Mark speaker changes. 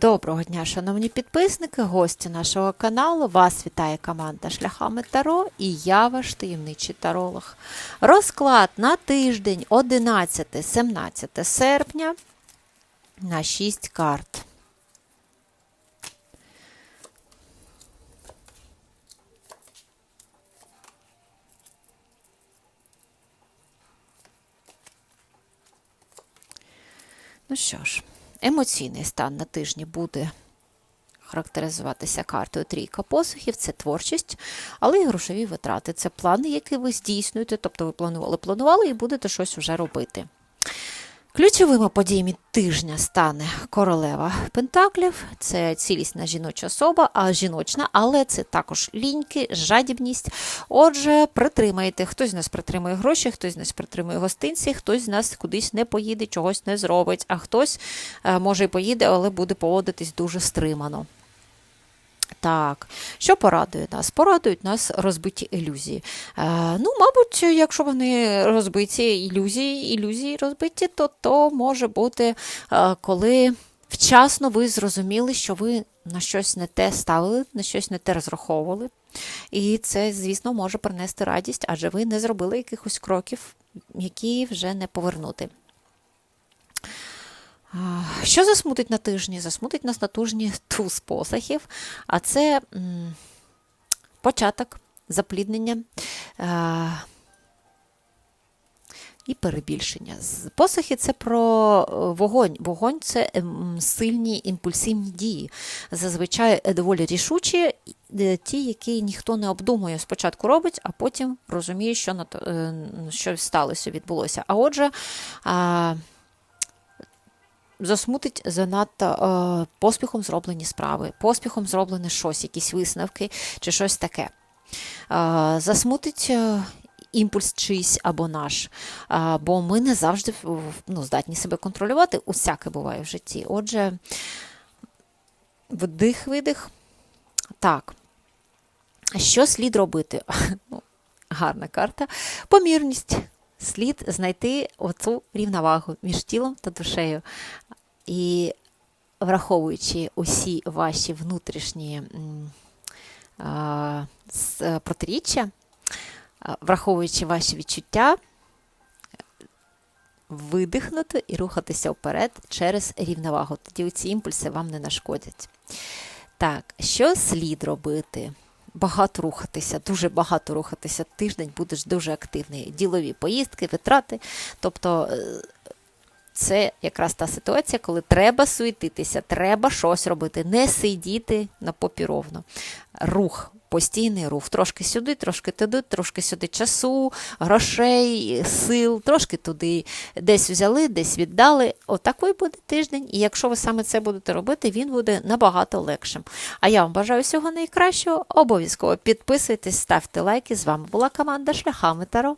Speaker 1: Доброго дня, шановні підписники, гості нашого каналу. Вас вітає команда Шляхами Таро і я ваш таємничий таролог. Розклад на тиждень 11-17 серпня на 6 карт. Ну що ж, емоційний стан на тижні буде характеризуватися картою трійка посухів, це творчість, але і грошові витрати. Це плани, які ви здійснюєте, тобто ви планували, планували і будете щось вже робити. Ключовими подіями тижня стане королева Пентаклів, це цілісна жіноча особа, а жіночна, але це також ліньки, жадібність. Отже, притримайте. Хтось з нас притримує гроші, хтось з нас притримує гостинці, хтось з нас кудись не поїде, чогось не зробить, а хтось е, може і поїде, але буде поводитись дуже стримано. Так, що порадує нас? Порадують нас розбиті ілюзії. Е, ну, мабуть, якщо вони розбиті ілюзії, ілюзії розбиті, то то може бути, е, коли вчасно ви зрозуміли, що ви на щось не те ставили, на щось не те розраховували. І це, звісно, може принести радість, адже ви не зробили якихось кроків, які вже не повернути. Що засмутить на тижні? Засмутить нас на тижні туз посахів, а це м, початок, запліднення а, і перебільшення. Посохи це про е, вогонь. Вогонь це ем, сильні імпульсивні дії. Зазвичай е, доволі рішучі, е, ті, які ніхто не обдумує, спочатку робить, а потім розуміє, що, е, що сталося, відбулося. А отже, а, засмутить занадто е, поспіхом зроблені справи, поспіхом зроблене щось, якісь висновки чи щось таке. Е, засмутить е, імпульс чийсь або наш, бо ми не завжди ну, здатні себе контролювати. Усяке буває в житті. Отже, вдих, видих. Так. Що слід робити? Ну, гарна карта. Помірність. Слід знайти оцю рівновагу між тілом та душею. І враховуючи усі ваші внутрішні е, протиріччя, враховуючи ваші відчуття, видихнути і рухатися вперед через рівновагу. Тоді ці імпульси вам не нашкодять. Так, що слід робити? Багато рухатися, дуже багато рухатися. Тиждень будеш дуже активний. Ділові поїздки, витрати. Тобто е, це якраз та ситуація, коли треба суетитися, треба щось робити, не сидіти на попі ровно. Рух, постійний рух. Трошки сюди, трошки туди, трошки сюди часу, грошей, сил, трошки туди. Десь взяли, десь віддали. Отакий буде тиждень. І якщо ви саме це будете робити, він буде набагато легшим. А я вам бажаю всього найкращого. Обов'язково підписуйтесь, ставте лайки. З вами була команда Шляхами Таро.